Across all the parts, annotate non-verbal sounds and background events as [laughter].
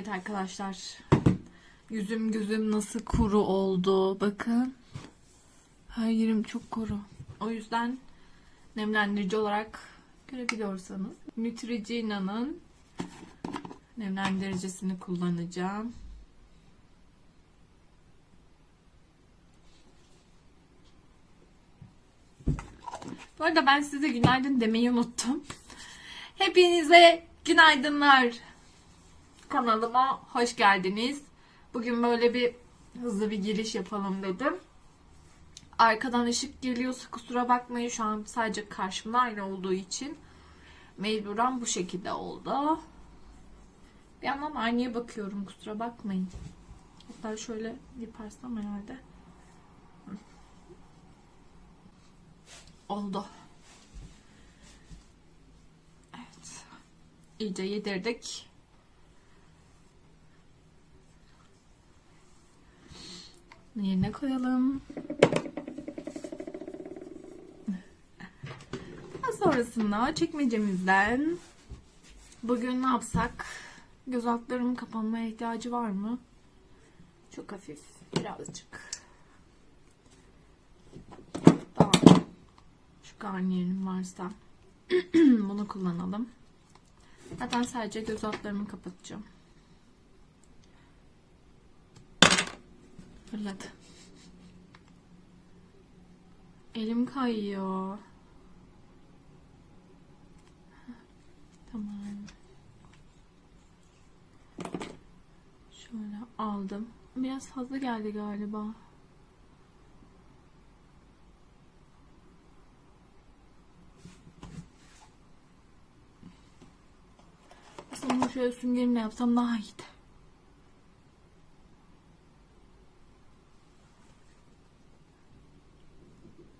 Evet arkadaşlar. Yüzüm gözüm nasıl kuru oldu. Bakın. Her çok kuru. O yüzden nemlendirici olarak görebiliyorsanız Neutrogena'nın nemlendiricisini kullanacağım. Bu arada ben size günaydın demeyi unuttum. Hepinize günaydınlar. Kanalıma hoş geldiniz. Bugün böyle bir hızlı bir giriş yapalım dedim. Arkadan ışık geliyorsa kusura bakmayın şu an sadece karşımda aynı olduğu için mecburen bu şekilde oldu. Bir yandan aynaya bakıyorum kusura bakmayın. Hatta şöyle yaparsam herhalde. Oldu. Evet. İyice yedirdik. Yerine koyalım. Daha sonrasında çekmecemizden bugün ne yapsak? Göz altlarımın kapanmaya ihtiyacı var mı? Çok hafif. Birazcık. Tamam. Şu garnierim varsa [clears throat] bunu kullanalım. Zaten sadece göz altlarımı kapatacağım. Fırladı. Elim kayıyor. Tamam. Şöyle aldım. Biraz fazla geldi galiba. Aslında şöyle süngerimle yapsam daha iyiydi.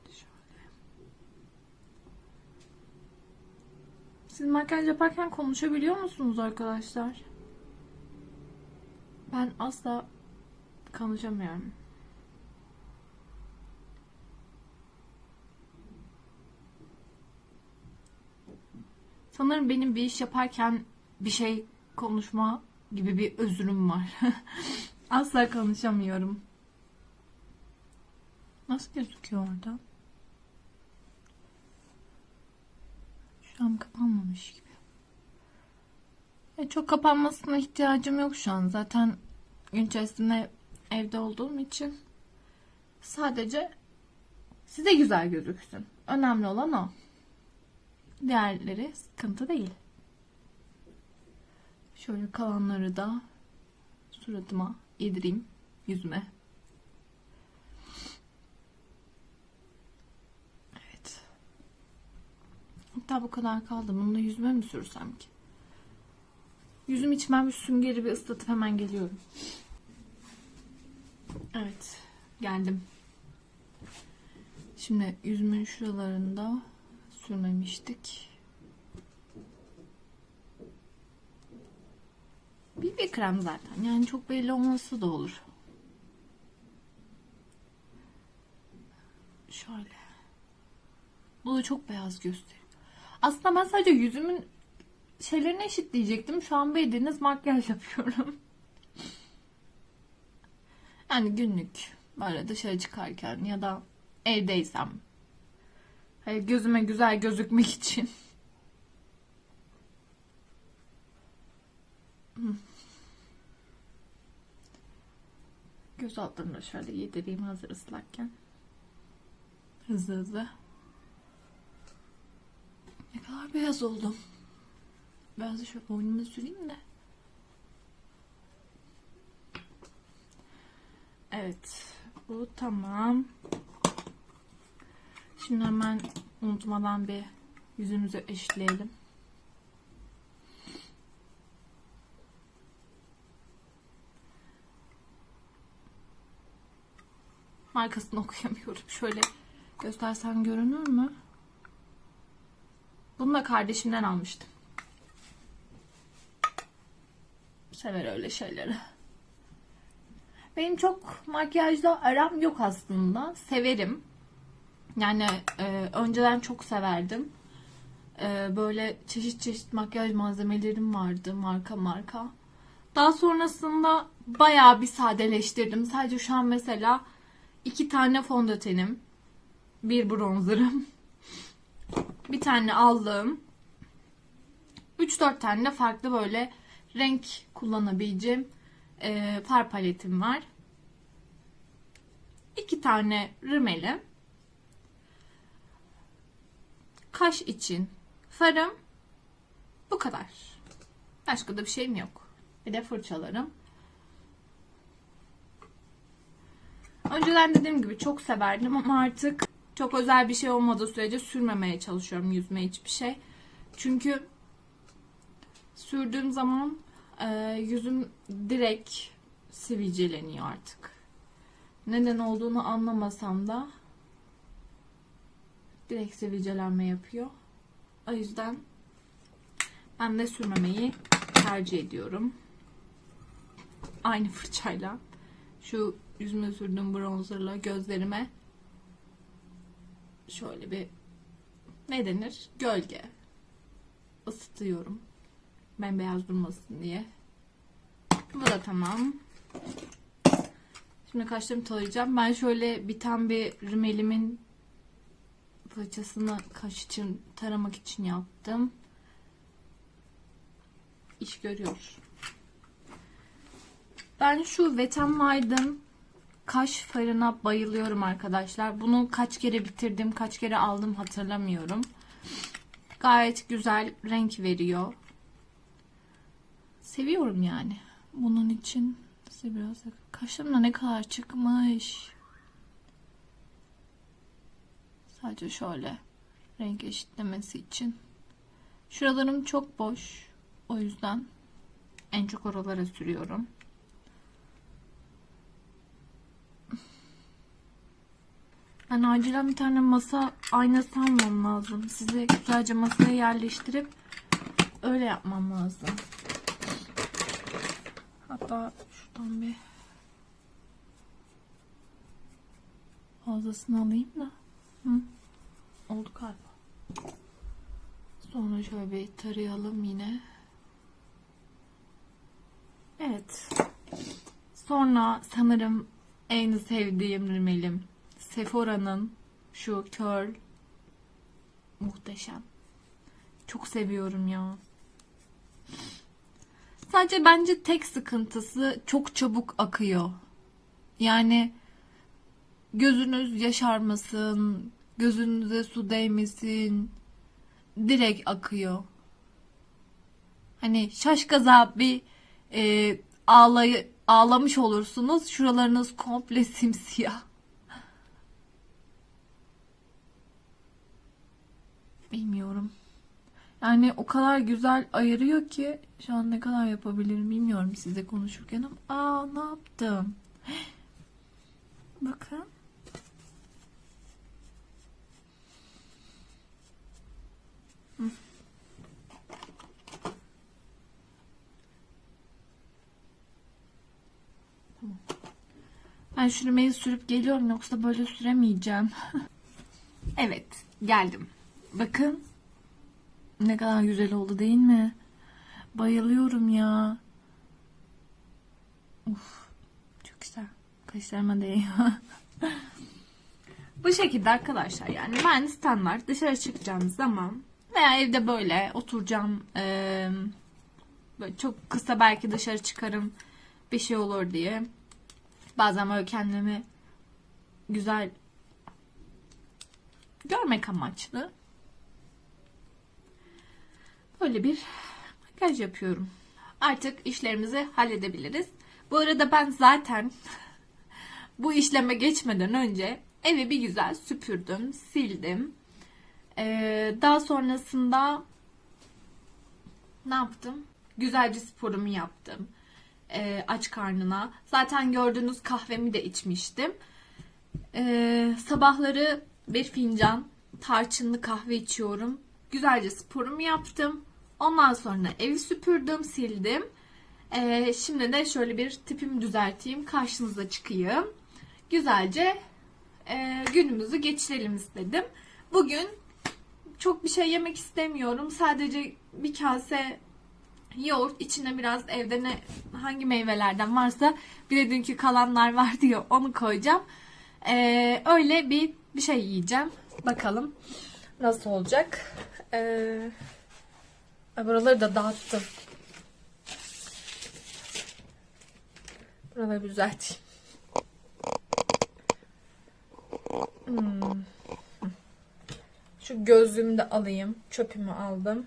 Şöyle. Siz makyaj yaparken konuşabiliyor musunuz arkadaşlar? Ben asla konuşamıyorum. Sanırım benim bir iş yaparken bir şey konuşma gibi bir özrüm var. [laughs] asla konuşamıyorum. Nasıl gözüküyor orada? Şu an çok kapanmasına ihtiyacım yok şu an. Zaten gün içerisinde evde olduğum için sadece size güzel gözüksün. Önemli olan o. Diğerleri sıkıntı değil. Şöyle kalanları da suratıma yedireyim. Yüzüme. Evet. Hatta bu kadar kaldı. Bunu da yüzüme mi sürsem ki? Yüzüm ben bir süngeri bir ıslatıp hemen geliyorum. Evet. Geldim. Şimdi yüzümün şuralarında sürmemiştik. Bir bir krem zaten. Yani çok belli olması da olur. Şöyle. Bu da çok beyaz gösteriyor. Aslında ben sadece yüzümün şeylerini eşitleyecektim. Şu an bildiğiniz makyaj yapıyorum. [laughs] Yani günlük böyle dışarı çıkarken ya da evdeysem hani gözüme güzel gözükmek için. [laughs] Göz altlarını da şöyle yedireyim hazır ıslakken. Hızlı hızlı. Ne kadar beyaz oldum. Beyazı şöyle boynuma süreyim de. Evet. Bu tamam. Şimdi hemen unutmadan bir yüzümüzü eşitleyelim. Markasını [laughs] okuyamıyorum. Şöyle göstersem görünür mü? Bunu da kardeşimden almıştım. Sever öyle şeyleri. Benim çok makyajla aram yok aslında. Severim. Yani e, önceden çok severdim. E, böyle çeşit çeşit makyaj malzemelerim vardı marka marka. Daha sonrasında bayağı bir sadeleştirdim. Sadece şu an mesela iki tane fondötenim, bir bronzerım, bir tane aldığım, 3-4 tane de farklı böyle renk kullanabileceğim e, far paletim var. İki tane rimeli. Kaş için farım. Bu kadar. Başka da bir şeyim yok. Bir de fırçalarım. Önceden dediğim gibi çok severdim ama artık çok özel bir şey olmadığı sürece sürmemeye çalışıyorum yüzme hiçbir şey. Çünkü sürdüğüm zaman e, yüzüm direkt sivilceleniyor artık. Neden olduğunu anlamasam da direkt sivilcelenme yapıyor. O yüzden ben de sürmemeyi tercih ediyorum. Aynı [laughs] fırçayla şu yüzüme sürdüğüm bronzerla gözlerime şöyle bir ne denir? Gölge ısıtıyorum. Bembeyaz durmasın diye. Bu da tamam. Şimdi kaşlarımı tarayacağım. Ben şöyle biten bir rimelimin fırçasını kaş için taramak için yaptım. İş görüyor. Ben şu Wet n Wild'ın kaş farına bayılıyorum arkadaşlar. Bunu kaç kere bitirdim, kaç kere aldım hatırlamıyorum. Gayet güzel renk veriyor. Seviyorum yani. Bunun için size biraz kaşım da ne kadar çıkmış. Sadece şöyle renk eşitlemesi için. Şuralarım çok boş. O yüzden en çok oralara sürüyorum. Ben acilen bir tane masa aynası almam lazım. Size güzelce masaya yerleştirip öyle yapmam lazım. Hatta şuradan bir fazlasını alayım da. Hı. Oldu galiba. Sonra şöyle bir tarayalım yine. Evet. Sonra sanırım en sevdiğim rimelim. Sephora'nın şu curl muhteşem. Çok seviyorum ya. Sadece bence tek sıkıntısı çok çabuk akıyor. Yani gözünüz yaşarmasın, gözünüze su değmesin. Direkt akıyor. Hani şaşkaza bir e, ağlay ağlamış olursunuz. Şuralarınız komple [laughs] simsiyah. Bilmiyorum. Yani o kadar güzel ayırıyor ki şu an ne kadar yapabilirim bilmiyorum size konuşurken ama aa ne yaptım? [gasps] Bakın. Ben şu rümeyi sürüp geliyorum yoksa böyle süremeyeceğim. [laughs] evet geldim. Bakın. Ne kadar güzel oldu değil mi? Bayılıyorum ya. Uf, çok güzel. Kaşlarıma değiyor. [laughs] Bu şekilde arkadaşlar yani ben standart dışarı çıkacağım zaman veya evde böyle oturacağım ee, böyle çok kısa belki dışarı çıkarım bir şey olur diye bazen böyle kendimi güzel görmek amaçlı böyle bir makyaj yapıyorum. Artık işlerimizi halledebiliriz. Bu arada ben zaten [laughs] bu işleme geçmeden önce evi bir güzel süpürdüm, sildim. Ee, daha sonrasında ne yaptım? Güzelce sporumu yaptım. Ee, aç karnına. Zaten gördüğünüz kahvemi de içmiştim. Ee, sabahları bir fincan tarçınlı kahve içiyorum. Güzelce sporumu yaptım. Ondan sonra evi süpürdüm, sildim. Ee, şimdi de şöyle bir tipimi düzelteyim. Karşınıza çıkayım. Güzelce e, günümüzü geçirelim istedim. Bugün çok bir şey yemek istemiyorum. Sadece bir kase yoğurt içine biraz evde ne hangi meyvelerden varsa bir de dünkü kalanlar [laughs] var diyor onu koyacağım. Ee, öyle bir bir şey yiyeceğim. Bakalım nasıl olacak. Ee, buraları da dağıttım. Buraları bir düzelteyim. Hmm. Şu gözlüğümü de alayım. Çöpümü aldım.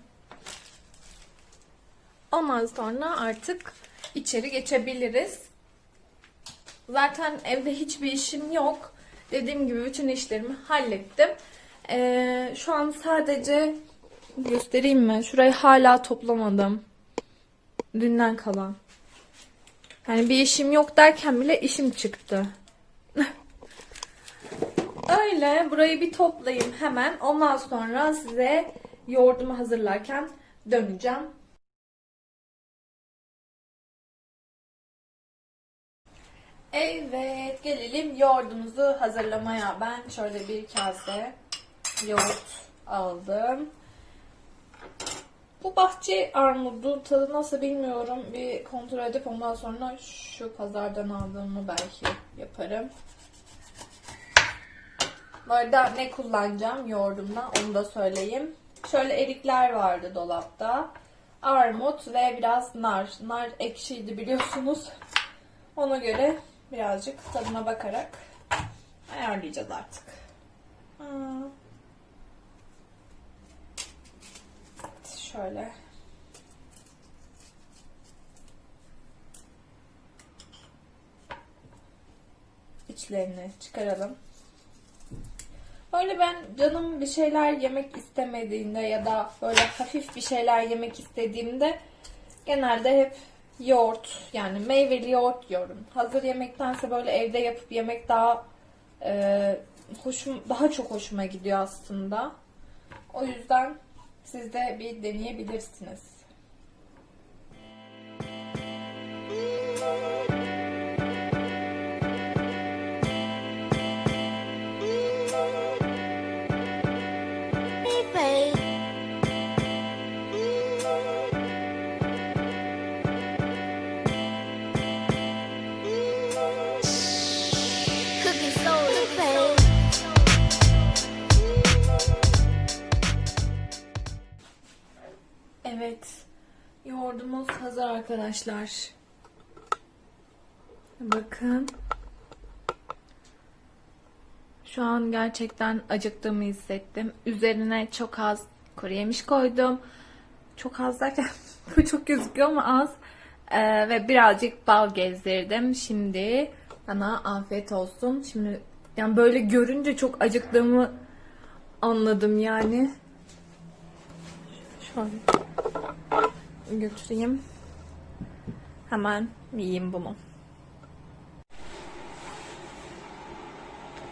Ondan sonra artık içeri geçebiliriz. Zaten evde hiçbir işim yok. Dediğim gibi bütün işlerimi hallettim. Ee, şu an sadece göstereyim mi? Şurayı hala toplamadım. Dünden kalan. Yani bir işim yok derken bile işim çıktı. [laughs] Öyle burayı bir toplayayım hemen. Ondan sonra size yoğurdumu hazırlarken döneceğim. Evet gelelim yoğurdumuzu hazırlamaya. Ben şöyle bir kase yoğurt aldım. Bu bahçe armudu tadı nasıl bilmiyorum. Bir kontrol edip ondan sonra şu pazardan aldığımı belki yaparım. Bu arada ne kullanacağım yoğurdumdan onu da söyleyeyim. Şöyle erikler vardı dolapta. Armut ve biraz nar. Nar ekşiydi biliyorsunuz. Ona göre birazcık tadına bakarak ayarlayacağız artık. Hmm. Şöyle. İçlerini çıkaralım. Böyle ben canım bir şeyler yemek istemediğinde ya da böyle hafif bir şeyler yemek istediğimde genelde hep yoğurt yani meyveli yoğurt yiyorum. Hazır yemektense böyle evde yapıp yemek daha e, hoşum daha çok hoşuma gidiyor aslında. O yüzden siz de bir deneyebilirsiniz. Arkadaşlar. Bakın. Şu an gerçekten acıktığımı hissettim. Üzerine çok az kuru yemiş koydum. Çok az derken [laughs] bu çok gözüküyor ama az. Ee, ve birazcık bal gezdirdim. Şimdi bana afiyet olsun. Şimdi yani böyle görünce çok acıktığımı anladım yani. Şöyle götüreyim. Hemen yiyeyim bunu.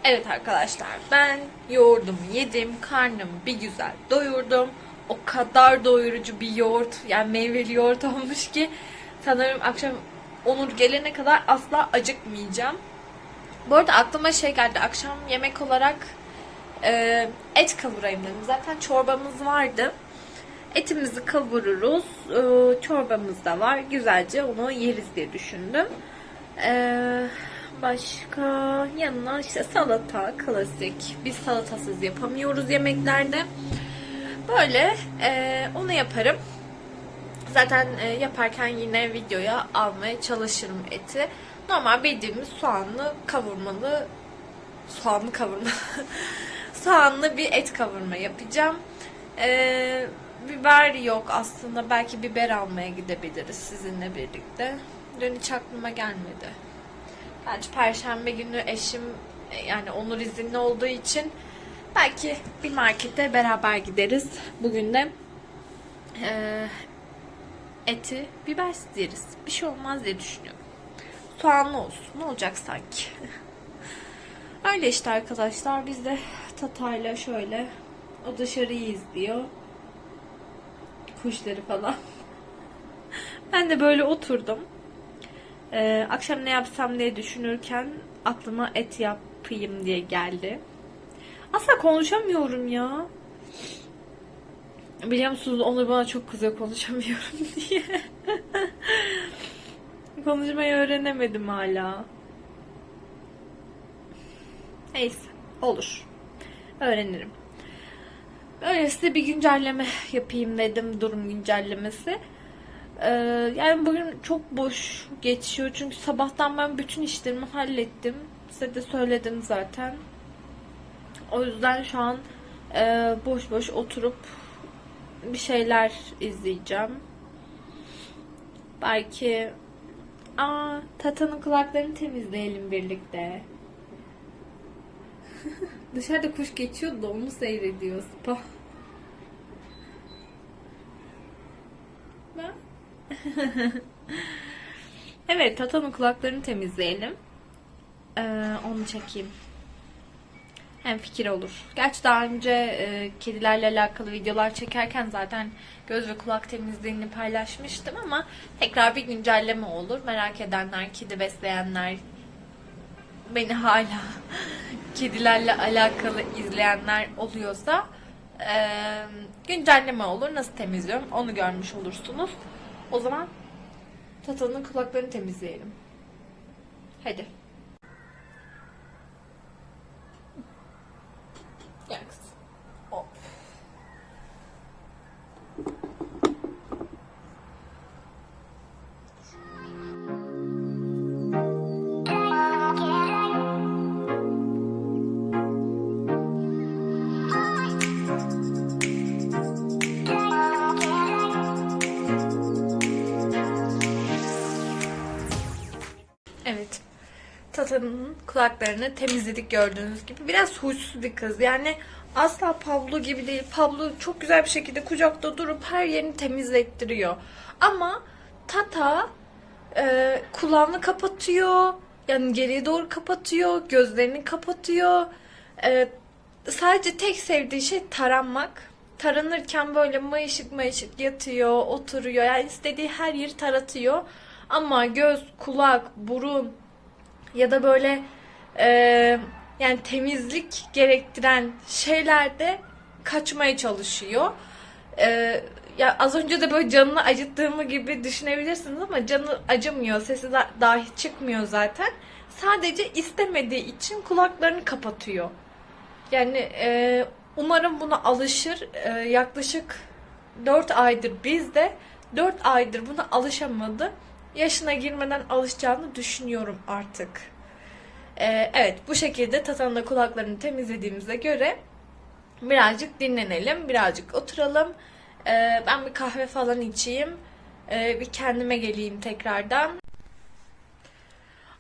Evet arkadaşlar ben yoğurdumu yedim. Karnımı bir güzel doyurdum. O kadar doyurucu bir yoğurt yani meyveli yoğurt [laughs] olmuş ki sanırım akşam Onur gelene kadar asla acıkmayacağım. Bu arada aklıma şey geldi. Akşam yemek olarak e, et kavurayım dedim. Zaten çorbamız vardı. Etimizi kavururuz. Ee, çorbamız da var. Güzelce onu yeriz diye düşündüm. Ee, başka yanına işte salata klasik. Biz salatasız yapamıyoruz yemeklerde. Böyle e, onu yaparım. Zaten e, yaparken yine videoya almaya çalışırım eti. Normal bildiğimiz soğanlı kavurmalı soğanlı kavurma [laughs] soğanlı bir et kavurma yapacağım. Ee, biber yok aslında. Belki biber almaya gidebiliriz sizinle birlikte. Dün hiç aklıma gelmedi. Bence perşembe günü eşim yani Onur izinli olduğu için belki bir markete beraber gideriz. Bugün de e, eti bibersiz yeriz. Bir şey olmaz diye düşünüyorum. Soğanlı olsun. Ne olacak sanki? [laughs] Öyle işte arkadaşlar. Biz de Tatay'la şöyle o dışarıyı izliyor. Kuşları falan. [laughs] Ben de böyle oturdum. Ee, akşam ne yapsam diye düşünürken aklıma et yapayım diye geldi. Asla konuşamıyorum ya. Biliyor musunuz Onur bana çok kızıyor konuşamıyorum [laughs] diye. Konuşmayı öğrenemedim hala. Neyse olur. Öğrenirim. Öyle size bir güncelleme yapayım dedim. Durum güncellemesi. Ee, yani bugün çok boş geçiyor. Çünkü sabahtan ben bütün işlerimi hallettim. Size de söyledim zaten. O yüzden şu an e, boş boş oturup bir şeyler izleyeceğim. Belki Aa, Tata'nın kulaklarını temizleyelim birlikte. [laughs] Dışarıda kuş geçiyor da onu seyrediyoruz. Pah. Ben? [laughs] evet, Tata'nın kulaklarını temizleyelim. Ee, onu çekeyim. Hem fikir olur. Gerçi daha önce e, kedilerle alakalı videolar çekerken zaten göz ve kulak temizliğini paylaşmıştım ama tekrar bir güncelleme olur. Merak edenler, kedi besleyenler, beni hala [laughs] kedilerle alakalı izleyenler oluyorsa e, güncelleme olur. Nasıl temizliyorum onu görmüş olursunuz. O zaman Tata'nın kulaklarını temizleyelim. Hadi. Gel Tata'nın kulaklarını temizledik gördüğünüz gibi. Biraz huysuz bir kız. Yani asla Pablo gibi değil. Pablo çok güzel bir şekilde kucakta durup her yerini temizlettiriyor. Ama Tata e, kulağını kapatıyor. Yani geriye doğru kapatıyor. Gözlerini kapatıyor. E, sadece tek sevdiği şey taranmak. Taranırken böyle mayışık mayışık yatıyor, oturuyor. Yani istediği her yeri taratıyor. Ama göz, kulak, burun ya da böyle e, yani temizlik gerektiren şeylerde kaçmaya çalışıyor. E, ya az önce de böyle canını acıttığımı gibi düşünebilirsiniz ama canı acımıyor. Sesi da- dahi çıkmıyor zaten. Sadece istemediği için kulaklarını kapatıyor. Yani e, umarım buna alışır. E, yaklaşık 4 aydır bizde 4 aydır buna alışamadı. Yaşına girmeden alışacağını düşünüyorum artık. E, evet bu şekilde Tata'nın da kulaklarını temizlediğimize göre birazcık dinlenelim, birazcık oturalım. E, ben bir kahve falan içeyim. E, bir kendime geleyim tekrardan.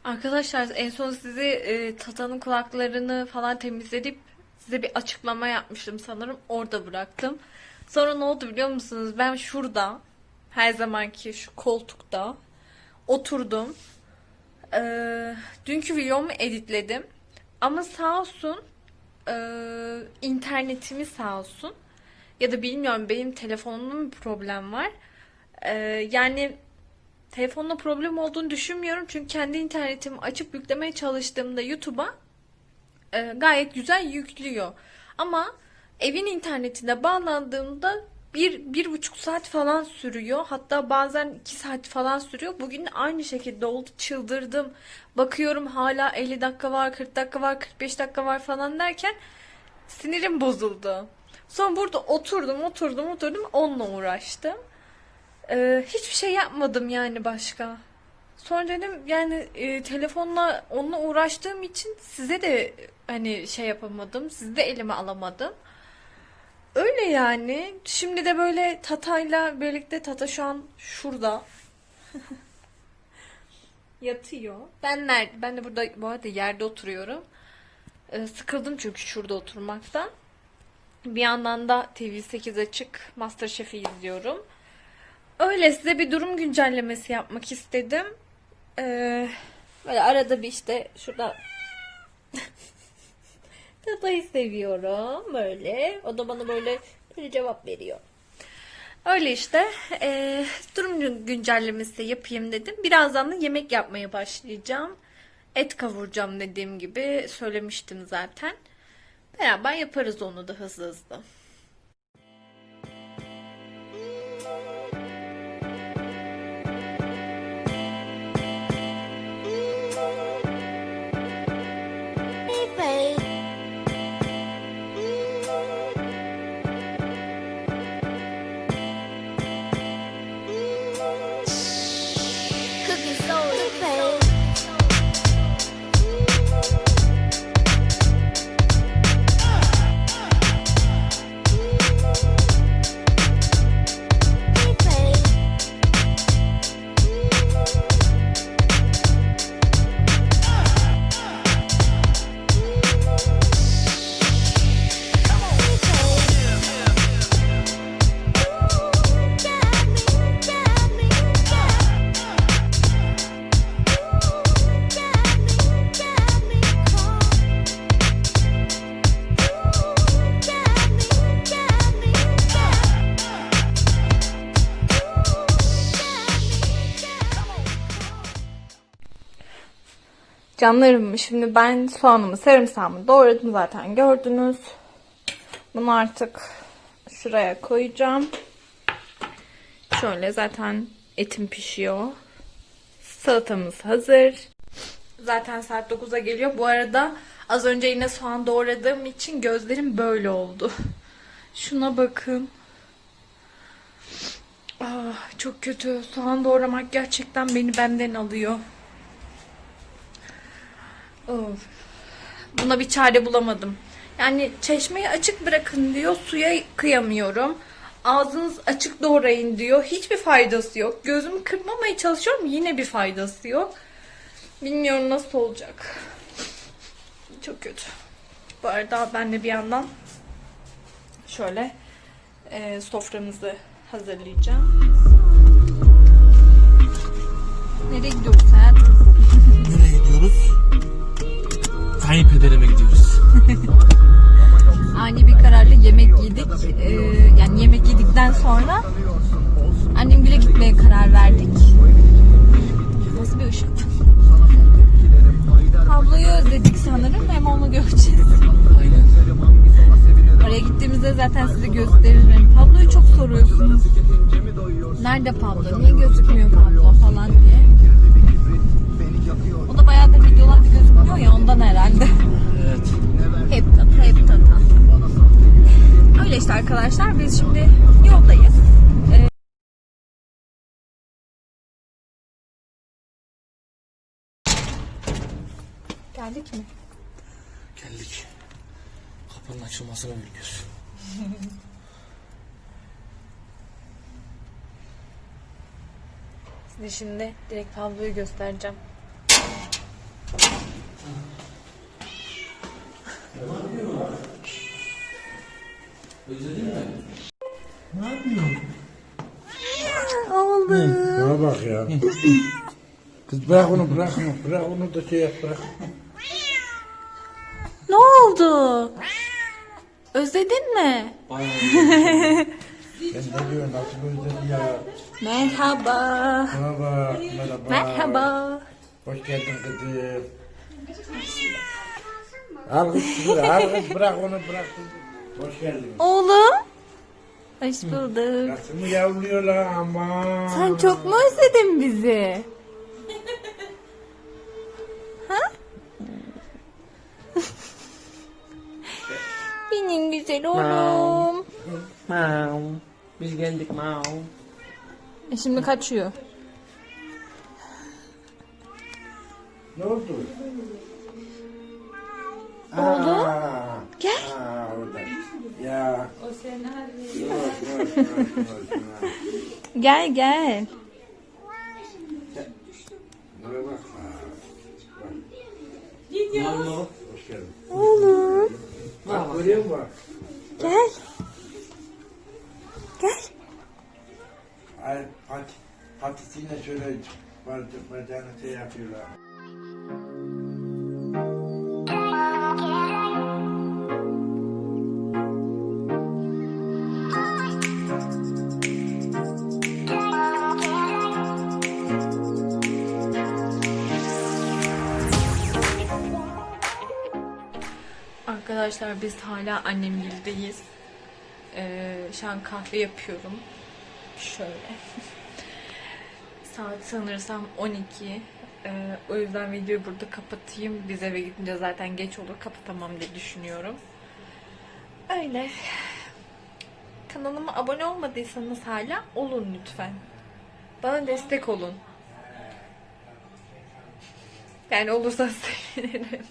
Arkadaşlar en son sizi e, Tata'nın kulaklarını falan temizledip size bir açıklama yapmıştım sanırım. Orada bıraktım. Sonra ne oldu biliyor musunuz? Ben şurada her zamanki şu koltukta oturdum. Ee, dünkü videomu editledim. Ama sağ olsun e, internetimi sağ olsun ya da bilmiyorum benim telefonumda bir problem var. Ee, yani telefonla problem olduğunu düşünmüyorum. Çünkü kendi internetimi açıp yüklemeye çalıştığımda YouTube'a e, gayet güzel yüklüyor. Ama evin internetine bağlandığımda bir, bir buçuk saat falan sürüyor. Hatta bazen iki saat falan sürüyor. Bugün aynı şekilde oldu. Çıldırdım. Bakıyorum hala 50 dakika var, 40 dakika var, 45 dakika var falan derken sinirim bozuldu. Sonra burada oturdum, oturdum, oturdum. Onunla uğraştım. Ee, hiçbir şey yapmadım yani başka. Sonra dedim yani e, telefonla onunla uğraştığım için size de hani şey yapamadım. Sizi de elime alamadım. Öyle yani. Şimdi de böyle Tata'yla birlikte Tata şu an şurada. [laughs] Yatıyor. Ben nerede? Ben de burada bu arada yerde oturuyorum. Ee, sıkıldım çünkü şurada oturmaktan. Bir yandan da TV8 açık Masterchef'i izliyorum. Öyle size bir durum güncellemesi yapmak istedim. Ee, böyle arada bir işte şurada [laughs] Tatayı seviyorum böyle. O da bana böyle böyle cevap veriyor. Öyle işte. Ee, durum gün- güncellemesi yapayım dedim. Birazdan da yemek yapmaya başlayacağım. Et kavuracağım dediğim gibi söylemiştim zaten. Beraber yaparız onu da hızlı hızlı. Canlarım şimdi ben soğanımı sarımsağımı doğradım zaten gördünüz. Bunu artık şuraya koyacağım. Şöyle zaten etim pişiyor. Salatamız hazır. Zaten saat 9'a geliyor. Bu arada az önce yine soğan doğradığım için gözlerim böyle oldu. Şuna bakın. Ah, çok kötü. Soğan doğramak gerçekten beni benden alıyor. Of. Buna bir çare bulamadım. Yani çeşmeyi açık bırakın diyor. Suya kıyamıyorum. Ağzınız açık doğrayın diyor. Hiçbir faydası yok. Gözümü kırpmamaya çalışıyorum. Yine bir faydası yok. Bilmiyorum nasıl olacak. Çok kötü. Bu arada ben de bir yandan şöyle e, soframızı hazırlayacağım. Nereye gidiyoruz hayatım? Nereye gidiyoruz? Kayınpederime gidiyoruz. ani bir kararla yemek yedik. Ee, yani yemek yedikten sonra annemgile gitmeye karar verdik. Nasıl bir ışık? Pablo'yu özledik sanırım. Hem onu göreceğiz. Aynen. Oraya gittiğimizde zaten size gösteririm. Pablo'yu çok soruyorsunuz. Nerede Pablo? Geldik mi? Geldik. Kapının açılmasını bekliyoruz. [laughs] Size şimdi direkt Pablo'yu göstereceğim. Özledin mi? Oğlum. Bana bak ya. [laughs] Kız bırak onu bırak onu bırak onu da şey yap bırak. Oldu? Özledin mi? Bayağı [laughs] ne diyorsun nasıl özledin ya. Merhaba. Bak merhaba. Merhaba. Hoş geldin kızım. Al kız şunu al kız bırak onu bırak. Hoş geldin. Oğlum. Hoş bulduk. Nasıl mı yavruyorlar ama. Sen çok mu özledin bizi? Benim güzel oğlum. Mau. Biz geldik mau. E şimdi kaçıyor. Ne oldu? Oldu. Aa, Gel. aa, orada. Ya. O seni arıyor. Gel gel. Bak. Hoş geldin. Oğlum. Bak görüyor musun? Gel. Gel. Ay, pat, patisiyle şöyle bacağını şey yapıyorlar. Arkadaşlar biz hala annemgildeyiz. Ee, şu an kahve yapıyorum. Şöyle. [laughs] Saat sanırsam 12. Ee, o yüzden videoyu burada kapatayım. Biz eve gidince zaten geç olur. Kapatamam diye düşünüyorum. Öyle. Kanalıma abone olmadıysanız hala olun lütfen. Bana destek olun. Yani olursa [laughs] sevinirim.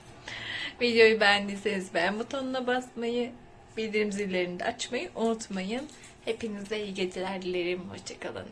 Videoyu beğendiyseniz beğen butonuna basmayı, bildirim zillerini de açmayı unutmayın. Hepinize iyi geceler dilerim. Hoşçakalın.